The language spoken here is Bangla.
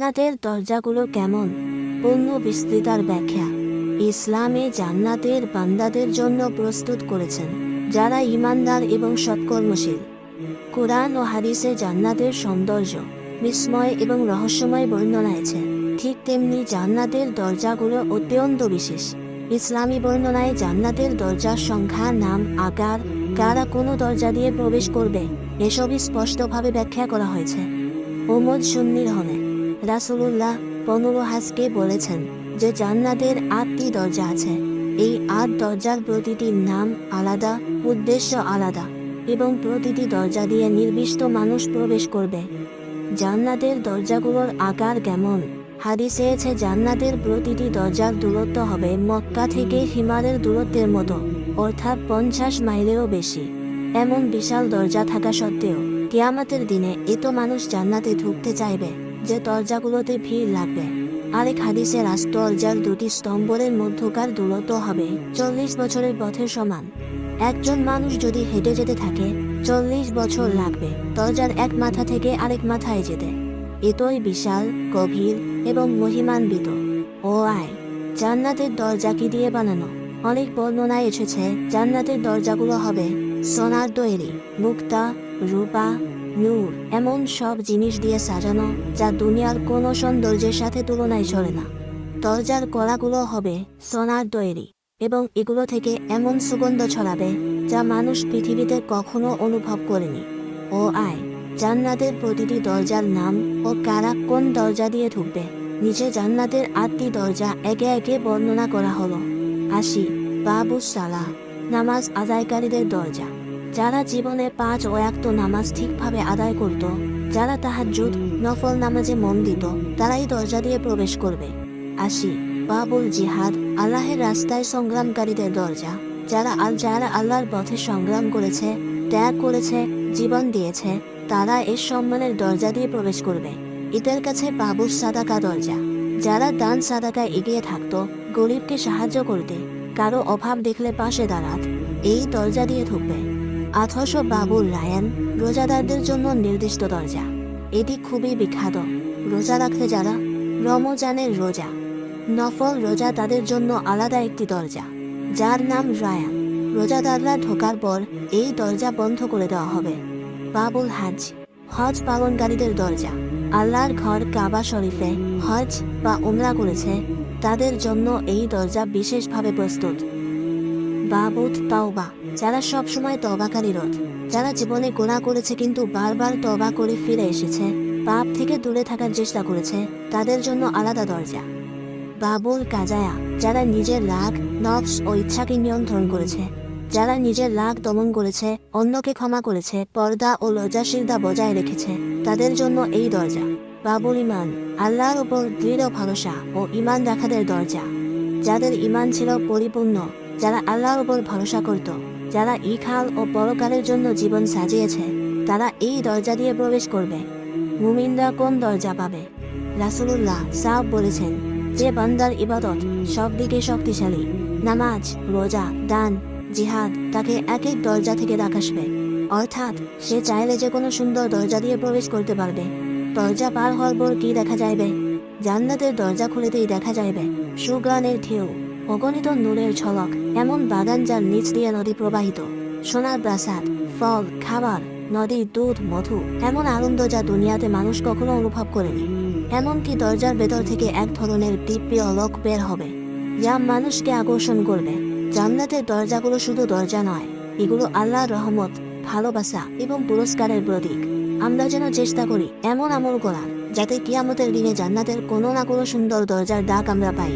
জান্নাতের দরজাগুলো কেমন? পূর্ণ বিস্তৃতার ব্যাখ্যা। ইসলামে জান্নাতের বান্দাদের জন্য প্রস্তুত করেছেন, যারা ইমানদার এবং সৎকর্মশীল। কোরআন ও হাদিসে জান্নাতের সৌন্দর্য, বিস্ময় এবং রহস্যময় বর্ণনা আছে। ঠিক তেমনি জান্নাতের দরজাগুলো অত্যন্ত বিশেষ। ইসলামী বর্ণনায় জান্নাতের দরজার সংখ্যা, নাম, আকার, কারা কোনো দরজা দিয়ে প্রবেশ করবে, এসবই স্পষ্টভাবে ব্যাখ্যা করা হয়েছে। ওমদ সুন্নির হনে রাসুলুল্লাহ পনেরো হাসকে বলেছেন যে জান্নাতের আটটি দরজা আছে। এই আট দরজার প্রতিটির নাম আলাদা, উদ্দেশ্য আলাদা এবং প্রতিটি দরজা দিয়ে নির্দিষ্ট মানুষ প্রবেশ করবে। জান্নাতের দরজাগুলোর আকার কেমন? হাদিসে আছে জান্নাতের প্রতিটি দরজার দূরত্ব হবে মক্কা থেকে হিমালয়ের দূরত্বের মতো, অর্থাৎ পঞ্চাশ মাইলেরও বেশি। এমন বিশাল দরজা থাকা সত্ত্বেও কিয়ামতের দিনে এত মানুষ জান্নাতে ঢুকতে চাইবে। যে দরজাগুলোতে ভিড় লাগবে। আরেক হাদিসে রাস দরজার দুটি স্তম্ভের মধ্যকার দূরত্ব হবে চল্লিশ বছরের পথের সমান। একজন মানুষ যদি হেঁটে যেতে থাকে, চল্লিশ বছর লাগবে দরজার এক মাথা থেকে আরেক মাথায় যেতে। এতই বিশাল, গভীর এবং মহিমান্বিত। ও আয়, জান্নাতের দরজা কি দিয়ে বানানো? অনেক বর্ণনায় এসেছে জান্নাতের দরজাগুলো হবে সোনার তৈরি, মুক্তা, রূপা নূর, এমন সব জিনিস দিয়ে সাজানো যা দুনিয়ার কোনো সৌন্দর্যের সাথে তুলনায় চলে না। দরজার কলাগুলো হবে সোনার তৈরি এবং এগুলো থেকে এমন সুগন্ধ ছড়াবে যা মানুষ পৃথিবীতে কখনো অনুভব করেনি। ও আয়, জান্নাতের প্রতিটি দরজার নাম ও কারা কোন দরজা দিয়ে ঢুকবে? নিচে জান্নাতের আটটি দরজা একে একে বর্ণনা করা হলো। আসি বাবু সালাহ, নামাজ আদায়কারীদের দরজা। যারা জীবনে পাঁচ ও এক নামাজ ঠিকভাবে আদায় করত, যারা তাহাজ্জুদ নফল নামাজে মন দিত, তারাই দরজা দিয়ে প্রবেশ করবে। আসি, বাবুল জিহাদ, আল্লাহের রাস্তায় সংগ্রামকারীদের দরজা, যারা আল, যারা আল্লাহর পথে সংগ্রাম করেছে, ত্যাগ করেছে, জীবন দিয়েছে, তারা এর সম্মানের দরজা দিয়ে প্রবেশ করবে। এদের কাছে বাবুর সাদাকা দরজা, যারা দান সাদাকায় এগিয়ে থাকত, গরিবকে সাহায্য করতে, কারও অভাব দেখলে পাশে দাঁড়াত, এই দরজা দিয়ে ঢুকবে। আঠারোশ বাবুর রায়ান রোজাদারদের জন্য নির্দিষ্ট দরজা। এটি খুবই বিখ্যাত। রোজা রাখতে যারা রমজানের রোজা, নফল রোজা তাদের জন্য আলাদা একটি দরজা, যার নাম রায়ান। রোজাদাররা ঢোকার পর এই দরজা বন্ধ করে দেওয়া হবে। বাবুল হাজ, হজ পালনকারীদের দরজা। আল্লাহর ঘর কাবা শরীফে হজ বা উমরা করেছে, তাদের জন্য এই দরজা বিশেষভাবে প্রস্তুত। বাবুত তওবা। যারা সবসময় তবাকারী রথ যারা জীবনে গোনা করেছে কিন্তু বারবার তবা করে ফিরে এসেছে। পাপ থেকে দূরে থাকার চেষ্টা করেছে। তাদের জন্য আলাদা দরজা। বাবুল কাজায়া, যারা নিজের রাগ, নফস ও ইচ্ছাকে নিয়ন্ত্রণ করেছে। যারা নিজের রাগ দমন করেছে, অন্যকে ক্ষমা করেছে, পর্দা ও লজ্জাশীলতা বজায় রেখেছে, তাদের জন্য এই দরজা। বাবুল ইমান আল্লাহর উপর দৃঢ় ভরসা ও ইমান রাখাদের দরজা। যাদের ইমান ছিল পরিপূর্ণ যারা আল্লাহর উপর ভরসা করত, যারা ইখাল ও পরকালের জন্য জীবন সাজিয়েছে, তারা এই দরজা দিয়ে প্রবেশ করবে। মুমিনরা কোন দরজা পাবে? রাসুলুল্লাহ সাহ বলেছেন, যে বান্দার ইবাদত সব দিকে শক্তিশালী। নামাজ, রোজা, দান, জিহাদ, তাকে এক এক দরজা থেকে রাখাসবে অর্থাৎ সে চাইলে যে কোনো সুন্দর দরজা দিয়ে প্রবেশ করতে পারবে। দরজা পার হওয়ার পর কি দেখা যাইবে? জান্নাতের দরজা খুলেতেই দেখা যাইবে। সুগানের ঢেউ। অগণিত নূরের ঝলক এমন বাগান যার নিচ দিয়ে নদী প্রবাহিত। সোনার প্রাসাদ, ফল, খাবার নদীর দুধ, মধু, এমন আনন্দ যা দুনিয়াতে মানুষ কখনো অনুভব করেনি। এমনকি দরজার ভেতর থেকে এক ধরনের দিব্য অলক বের হবে, যা মানুষকে আকর্ষণ করবে। জান্নাতের দরজাগুলো শুধু দরজা নয়, এগুলো আল্লাহর রহমত, ভালোবাসা এবং পুরস্কারের প্রতীক। আমরা যেন চেষ্টা করি এমন আমল করার, যাতে কিয়ামতের দিনে জান্নাতের কোনো না কোনো সুন্দর দরজার ডাক আমরা পাই।